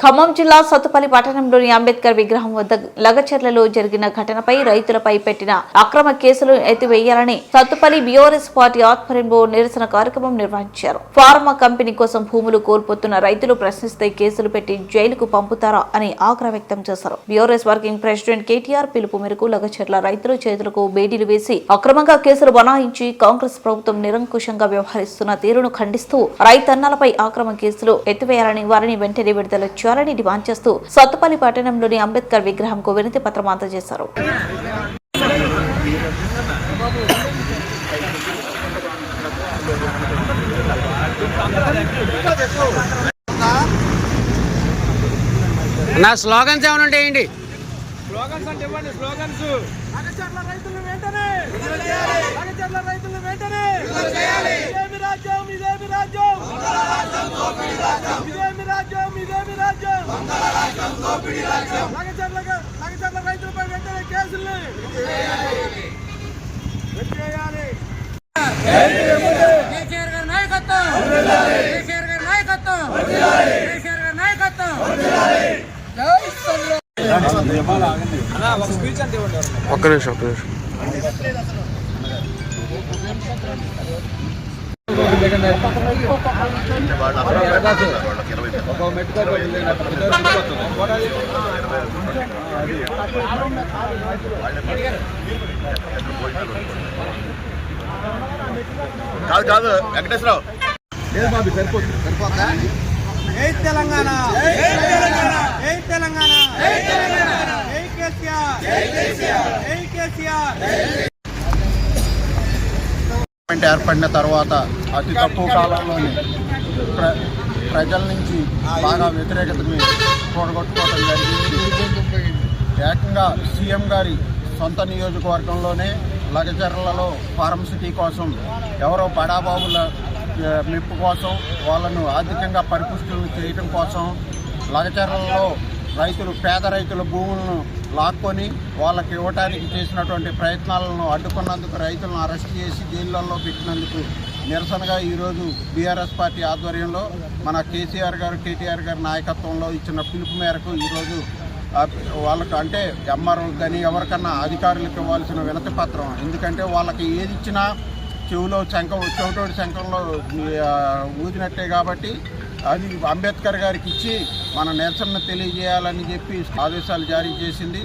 ఖమ్మం జిల్లా సత్తుపల్లి పట్టణంలోని అంబేద్కర్ విగ్రహం వద్ద లగచర్లలో జరిగిన ఘటనపై రైతులపై పెట్టిన అక్రమ కేసులు ఎత్తివేయాలని సత్తుపల్లి బీఆర్ఎస్ పార్టీ ఆధ్వర్యంలో నిరసన కార్యక్రమం నిర్వహించారు. ఫార్మా కంపెనీ కోసం భూములు కోల్పోతున్న రైతులు ప్రశ్నిస్తే కేసులు పెట్టి జైలుకు పంపుతారా అని ఆగ్రహ వ్యక్తం చేశారు. బీఆర్ఎస్ వర్కింగ్ ప్రెసిడెంట్ కేటీఆర్ పిలుపు మేరకు లగచర్ల రైతుల చేతులకు బేడీలు వేసి అక్రమంగా కేసులు బనాయించి కాంగ్రెస్ ప్రభుత్వం నిరంకుశంగా వ్యవహరిస్తున్న తీరును ఖండిస్తూ రైతన్నలపై అక్రమ కేసులు ఎత్తివేయాలని వారిని వెంటనే విడుదల చేయాలని డిమాండ్ చేస్తూ సత్తుపల్లి పట్టణంలోని అంబేద్కర్ విగ్రహంకు వినతి పత్రం అందజేశారు. నా స్లోగన్స్ ఏమైనా ఉంటాయండి స్లోగన్స్ అంటే ఇవ్వండి స్లోగన్స్. అగచర్ల రైతులు వెంటనే! అగచర్ల రైతులు వెంటనే! ఇదేమి రాజ్యం ఇదేమి రాజ్యం! ఇదేమి రాజ్యం ఇదేమి రాజ్యం అగచర్ల రైతులపై వెంటనే కేసుల్ని కేసీఆర్ గారి నాయకత్వం కేసీఆర్ గారి నాయకత్వం కేసీఆర్ గారి నాయకత్వం ఒక్క నిమిషం ఒక్క నిమిషం కాదు కాదు వెంకటేశ్వరరావు. జై తెలంగాణ జై తెలంగాణ. జై తెలంగాణ జై తెలంగాణ. జై కేసీఆర్ జై కేసీఆర్ జై కేసీఆర్. గవర్నమెంట్ ఏర్పడిన తర్వాత అతి తక్కువ కాలంలోనే ప్రజల నుంచి బాగా వ్యతిరేకతని కూడగొట్టుకోవడం జరిగింది. ఏకంగా సీఎం గారి సొంత నియోజకవర్గంలోనే లగచర్లలో ఫార్మ్ సిటీ కోసం ఎవరో బడాబాబుల మెప్పు కోసం వాళ్ళను ఆర్థికంగా పరిపుష్టులు చేయటం కోసం లగచర్లలో రైతులు పేద రైతుల భూములను లాక్కొని వాళ్ళకి ఇవ్వటానికి చేసినటువంటి ప్రయత్నాలను అడ్డుకున్నందుకు రైతులను అరెస్ట్ చేసి జైళ్ళల్లో పెట్టినందుకు నిరసనగా ఈరోజు బీఆర్ఎస్ పార్టీ ఆధ్వర్యంలో మన కేసీఆర్ గారు కేటీఆర్ గారి నాయకత్వంలో ఇచ్చిన పిలుపు మేరకు ఈరోజు వాళ్ళకు అంటే ఎంఆర్ఓ కానీ ఎవరికన్నా అధికారులకు ఇవ్వాల్సిన వినతి పత్రం. ఎందుకంటే వాళ్ళకి ఏది ఇచ్చినా చెవులో శంఖం చెవిటోడి శంఖంలో ఊదినట్టే కాబట్టి అది అంబేద్కర్ గారికి ఇచ్చి మన నిరసన తెలియజేయాలని చెప్పి ఆదేశాలు జారీ చేసింది.